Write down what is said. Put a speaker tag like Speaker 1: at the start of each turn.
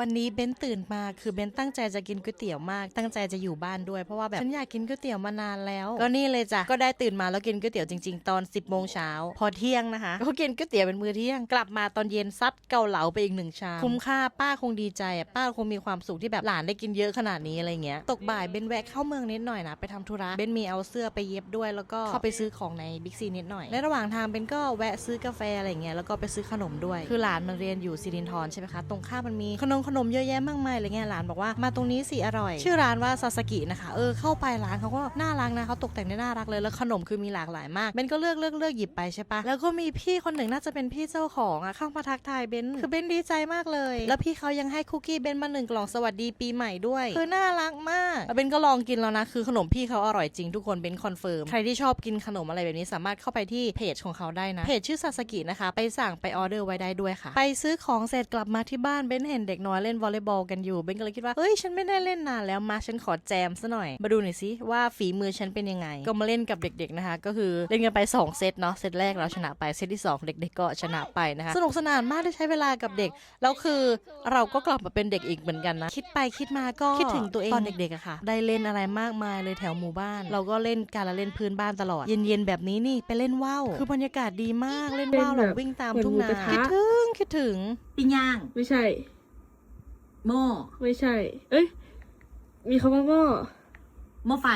Speaker 1: วันนี้เบนตื่นมาคือเบนตั้งใจจะกินก๋วยเตี๋ยวมาก ตั้งใจจะอยู่บ้านด้วยเพราะว่าแบบฉันอยากกินก๋วยเตี๋ยวมานานแล้ว ก็นี่เลยจ้ะก็ได้ตื่นมาแล้วกินก๋วยเตี๋ยวจริง ๆ ตอน 10บโมงเช้าพอเที่ยงนะคะ ก็กินก๋วยเตี๋ยวเป็นมื้อเที่ยงกลับมาตอนเย็นซัดเกาเหลาไปอีกหนึ่งชามคุ้มค่าป้าคงดีใจอะป้าคงมีความสุขที่แบบหลานได้กินเยอะขนาดนี้อะไรเงี้ยตกบ่ายเบนแวะเข้าเมืองนิดหน่อยนะไปทำธุระเบนมีเอาเสื้อไปเย็บด้วย แล้วก็เข้าไปซื้อของในบิ๊กซีนิดหน่อยและระหว่างทางเบนก็แวะซื้อกาแฟอะไรเงี้ยแล้วก็ไปซื้อขนมด้วย คือหลานมันเรียนอยู่สิรินทรใช่ไหมคะตรงข้ามมันมีขนมขนมเยอะแยะมากมายอะไรเงี้ยหลานบอกว่ามาตรงนี้สิอร่อย ชื่อร้านว่าซาสกินะคะเออเข้าไปร้านเขาก็น่ารักนะเขาตกแต่งได้น่ารักเลยแล้วขนมคือมีหลากหลายมากเบนก็เลือกเลือกเลือกหยิบไปใช่ปะแล้วก็มีพี่คนหนึ่งน่าจะเป็นพี่เจ้าของอะเข้ามาทักทายเบนคือเบนดีใจมากเลย แล้วพี่เขายังให้คุกกี้เบนมาหนึ่งกล่องสวัสดีปีใหม่ด้วยคือน่ารักมากแล้วเบนก็ลองกินแล้วนะคือขนมพี่เขาอร่อยจริงทุกคนเบนคอนเฟิร์มใครที่ชอบกินขนมอะไรแบบนี้สามารถเข้าไปที่เพจของเขาได้นะเพจชื่อซาสกินะคะไปสั่งไปออเดอร์ไว้ได้ด้วยค่ะ ไปซื้อของเสร็จกลับมาที่บ้านเบนเห็นเด็กน้อยเล่นวอลเลย์บอลกันอยู่เบนก็เลยคิดว่าเฮ้ยฉันไม่ได้เล่นนานแล้วมาฉันขอแจมซะหน่อย มาดูหน่อยสิว่าฝีมือฉันเป็นยังไง ก็มาเล่นกับเด็กๆนะคะ ก็คือเล่นกันไป 2 เซตเนาะเซตแรกเราชนะไปเซตที่ 2 เด็กๆก็ชนะไปนะคะสนุกสนานมากได้ใช้เวลากับเด็กแล้วคือเราก็กลับมาเป็นเด็กอีกเหมือนกันนะคิดไปคิดมาก็คิดถึงตัวเองตอนเด็กๆอะค่ะ ได้เล่นอะไรมากมายเลยแถวหมู่บ้าน เราก็เล่นการละเล่นพื้นบ้านตลอด เย็นๆแบบนี้นี่ไปเล่นว่าวคือบรรยากาศดีมากเล่นว่าวเราวิ่งตามทุ่งนาคิดถึงคิดถึง
Speaker 2: ปิ้งย่าง
Speaker 3: ไม่ใช่
Speaker 2: หม้อ
Speaker 3: ไม่ใช่ เอ้ย มีคำว่าหม้อ
Speaker 2: หม้อไฟ